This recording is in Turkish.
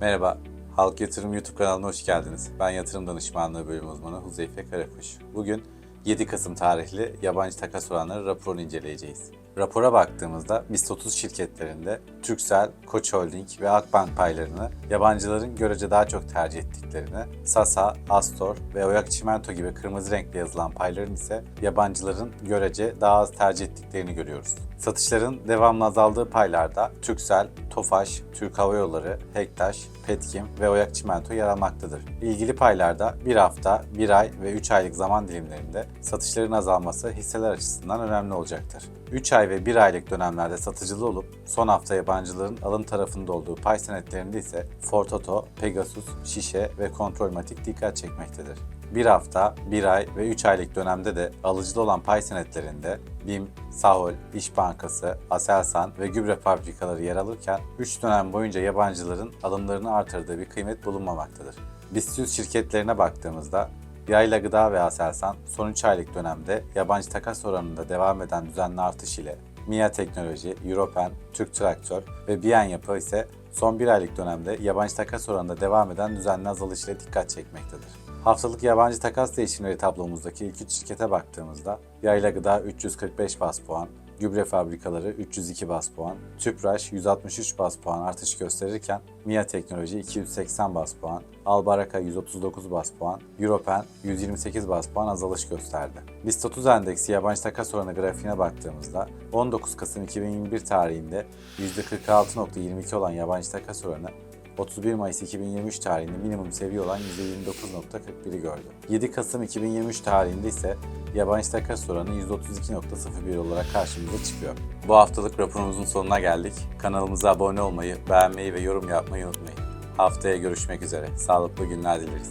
Merhaba, Halk Yatırım YouTube kanalına hoş geldiniz. Ben yatırım danışmanlığı bölüm uzmanı Huzeyfe Karakuş. Bugün 7 Kasım tarihli yabancı takas oranları raporunu inceleyeceğiz. Rapora baktığımızda BIST 30 şirketlerinde Turkcell, Koç Holding ve Akbank paylarını yabancıların görece daha çok tercih ettiklerini, Sasa, Astor ve Oyak Çimento gibi kırmızı renkle yazılan payların ise yabancıların görece daha az tercih ettiklerini görüyoruz. Satışların devamlı azaldığı paylarda Turkcell, Tofaş, Türk Hava Yolları, Hektaş, Petkim ve Oyak Çimento yer almaktadır. İlgili paylarda bir hafta, bir ay ve 3 aylık zaman dilimlerinde satışların azalması hisseler açısından önemli olacaktır. 3 ay ve 1 aylık dönemlerde satıcılı olup son hafta yabancıların alım tarafında olduğu pay senetlerinde ise Fortoto, Pegasus, Şişe ve Kontrolmatik dikkat çekmektedir. Bir hafta, bir ay ve 3 aylık dönemde de alıcıda olan pay senetlerinde BİM, Sahol, İş Bankası, Aselsan ve gübre fabrikaları yer alırken 3 dönem boyunca yabancıların alımlarını artırdığı bir kıymet bulunmamaktadır. BIST 100 şirketlerine baktığımızda Yayla Gıda ve Aselsan son 3 aylık dönemde yabancı takas oranında devam eden düzenli artış ile MIA Teknoloji, Europen, Türk Traktör ve Biyen Yapı ise son 1 aylık dönemde yabancı takas oranında devam eden düzenli azalış ile dikkat çekmektedir. Haftalık yabancı takas değişimleri tablomuzdaki ilk 3 şirkete baktığımızda Yayla Gıda 345 bas puan, Gübre fabrikaları 302 bas puan, Tüpraş 163 bas puan artış gösterirken MIA Teknoloji 280 bas puan, Albaraka 139 bas puan, Europen 128 bas puan azalış gösterdi. BIST 30 endeksi yabancı takas oranı grafiğine baktığımızda 19 Kasım 2021 tarihinde %46.22 olan yabancı takas oranı 31 Mayıs 2023 tarihinde minimum seviye olan %29.41'i gördü. 7 Kasım 2023 tarihinde ise yabancı takas oranı %32.01 olarak karşımıza çıkıyor. Bu haftalık raporumuzun sonuna geldik. Kanalımıza abone olmayı, beğenmeyi ve yorum yapmayı unutmayın. Haftaya görüşmek üzere. Sağlıklı günler dileriz.